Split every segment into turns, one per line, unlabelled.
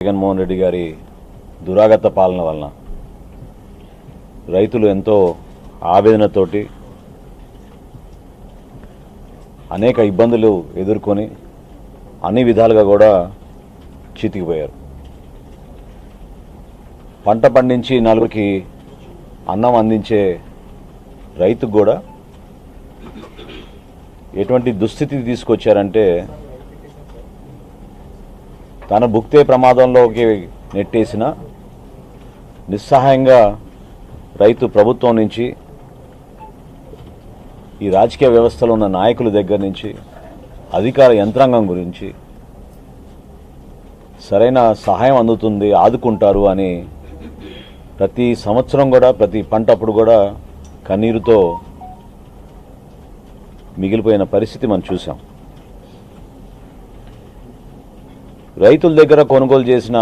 జగన్మోహన్ రెడ్డి గారి దురాగత పాలన వలన రైతులు ఎంతో ఆవేదనతోటి అనేక ఇబ్బందులు ఎదుర్కొని అన్ని విధాలుగా కూడా చితికిపోయారు. పంట పండించి నలుగురికి అన్నం అందించే రైతుకు కూడా ఎటువంటి దుస్థితి తీసుకొచ్చారంటే తన భుక్తే ప్రమాదంలోకి నెట్టేసిన నిస్సహాయంగా రైతు ప్రభుత్వం నుంచి ఈ రాజకీయ వ్యవస్థలో ఉన్న నాయకుల దగ్గర నుంచి అధికార యంత్రాంగం గురించి సరైన సహాయం అందుతుంది ఆదుకుంటారు అని ప్రతి సంవత్సరం కూడా ప్రతి పంటప్పుడు కూడా కన్నీరుతో మిగిలిపోయిన పరిస్థితి మనం చూసాం రైతుల దగ్గర కొనుగోలు చేసిన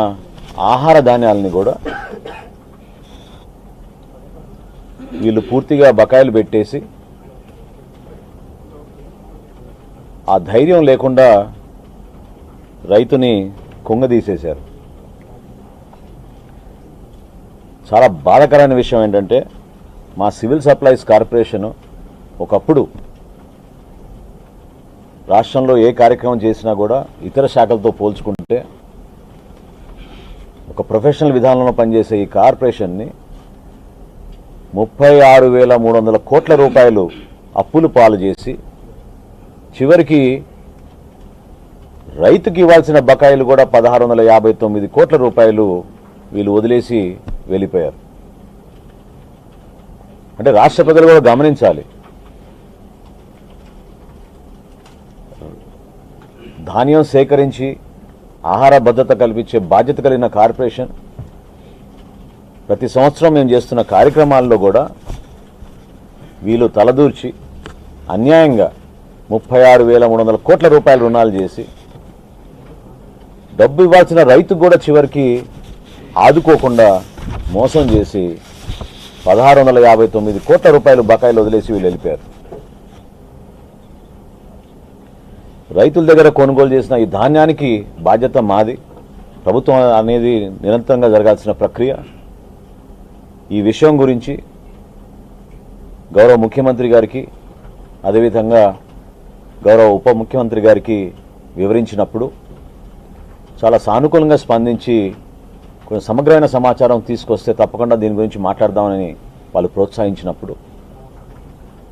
ఆహార ధాన్యాలని కూడా వీళ్ళు పూర్తిగా బకాయిలు పెట్టేసి ఆ ధైర్యం లేకుండా రైతుని కుంగదీసేశారు. చాలా బాధకరమైన విషయం ఏంటంటే మా సివిల్ సప్లైస్ కార్పొరేషన్ ఒకప్పుడు రాష్ట్రంలో ఏ కార్యక్రమం చేసినా కూడా ఇతర శాఖలతో పోల్చుకుంటే ఒక ప్రొఫెషనల్ విధానంలో పనిచేసే ఈ కార్పొరేషన్ని ముప్పై ఆరు వేల మూడు వందల కోట్ల రూపాయలు అప్పులు పాలు చేసి చివరికి రైతుకి ఇవ్వాల్సిన బకాయిలు కూడా పదహారు వందల యాభై తొమ్మిది కోట్ల రూపాయలు వీళ్ళు వదిలేసి వెళ్ళిపోయారు. అంటే రాష్ట్ర ప్రజలు కూడా గమనించాలి. ధాన్యం సేకరించి ఆహార భద్రత కల్పించే బాధ్యత కలిగిన కార్పొరేషన్. ప్రతి సంవత్సరం మేము చేస్తున్న కార్యక్రమాల్లో కూడా వీళ్ళు తలదూర్చి అన్యాయంగా ముప్పై ఆరు వేల మూడు వందల కోట్ల రూపాయల రుణాలు చేసి డబ్బు ఇవ్వాల్సిన రైతు కూడా చివరికి ఆదుకోకుండా మోసం చేసి పదహారు వందల యాభై తొమ్మిది కోట్ల రూపాయలు బకాయిలు వదిలేసి వీళ్ళు వెళ్ళిపోయారు. రైతుల దగ్గర కొనుగోలు చేసిన ఈ ధాన్యానికి బాధ్యత మాది. ప్రభుత్వం అనేది నిరంతరంగా జరగాల్సిన ప్రక్రియ. ఈ విషయం గురించి గౌరవ ముఖ్యమంత్రి గారికి అదేవిధంగా గౌరవ ఉప ముఖ్యమంత్రి గారికి వివరించినప్పుడు చాలా సానుకూలంగా స్పందించి కొంచెం సమగ్రమైన సమాచారం తీసుకొస్తే తప్పకుండా దీని గురించి మాట్లాడదామని వాళ్ళు ప్రోత్సహించినప్పుడు.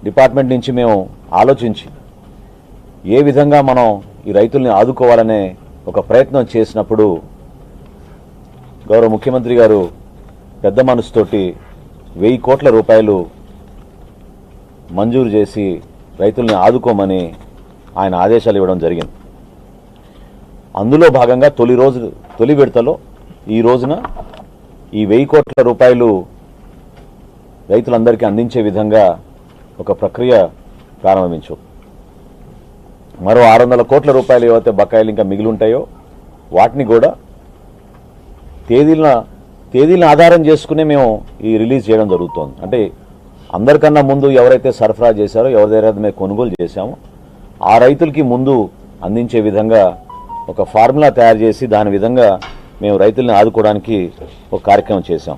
డిపార్ట్మెంట్ నుంచి మేము ఆలోచించి ఏ విధంగా మనం ఈ రైతుల్ని ఆదుకోవాలనే ఒక ప్రయత్నం చేసినప్పుడు గౌరవ ముఖ్యమంత్రి గారు పెద్ద మనసుతోటి వెయ్యి కోట్ల రూపాయలు మంజూరు చేసి రైతుల్ని ఆదుకోమని ఆయన ఆదేశాలు ఇవ్వడం జరిగింది. అందులో భాగంగా తొలి రోజు తొలి విడతలో ఈ రోజున ఈ వెయ్యి కోట్ల రూపాయలు రైతులందరికీ అందించే విధంగా ఒక ప్రక్రియ ప్రారంభించు. మరో ఆరు వందల కోట్ల రూపాయలు ఏవైతే బకాయిలు ఇంకా మిగిలి ఉంటాయో వాటిని కూడా తేదీల తేదీలను ఆధారం చేసుకునే మేము ఈ రిలీజ్ చేయడం జరుగుతోంది. అంటే అందరికన్నా ముందు ఎవరైతే సరఫరా చేశారో ఎవరి దగ్గర మేము కొనుగోలు చేశామో ఆ రైతులకి ముందు అందించే విధంగా ఒక ఫార్ములా తయారు చేసి దాని విధంగా మేము రైతుల్ని ఆదుకోవడానికి ఒక కార్యక్రమం చేశాం.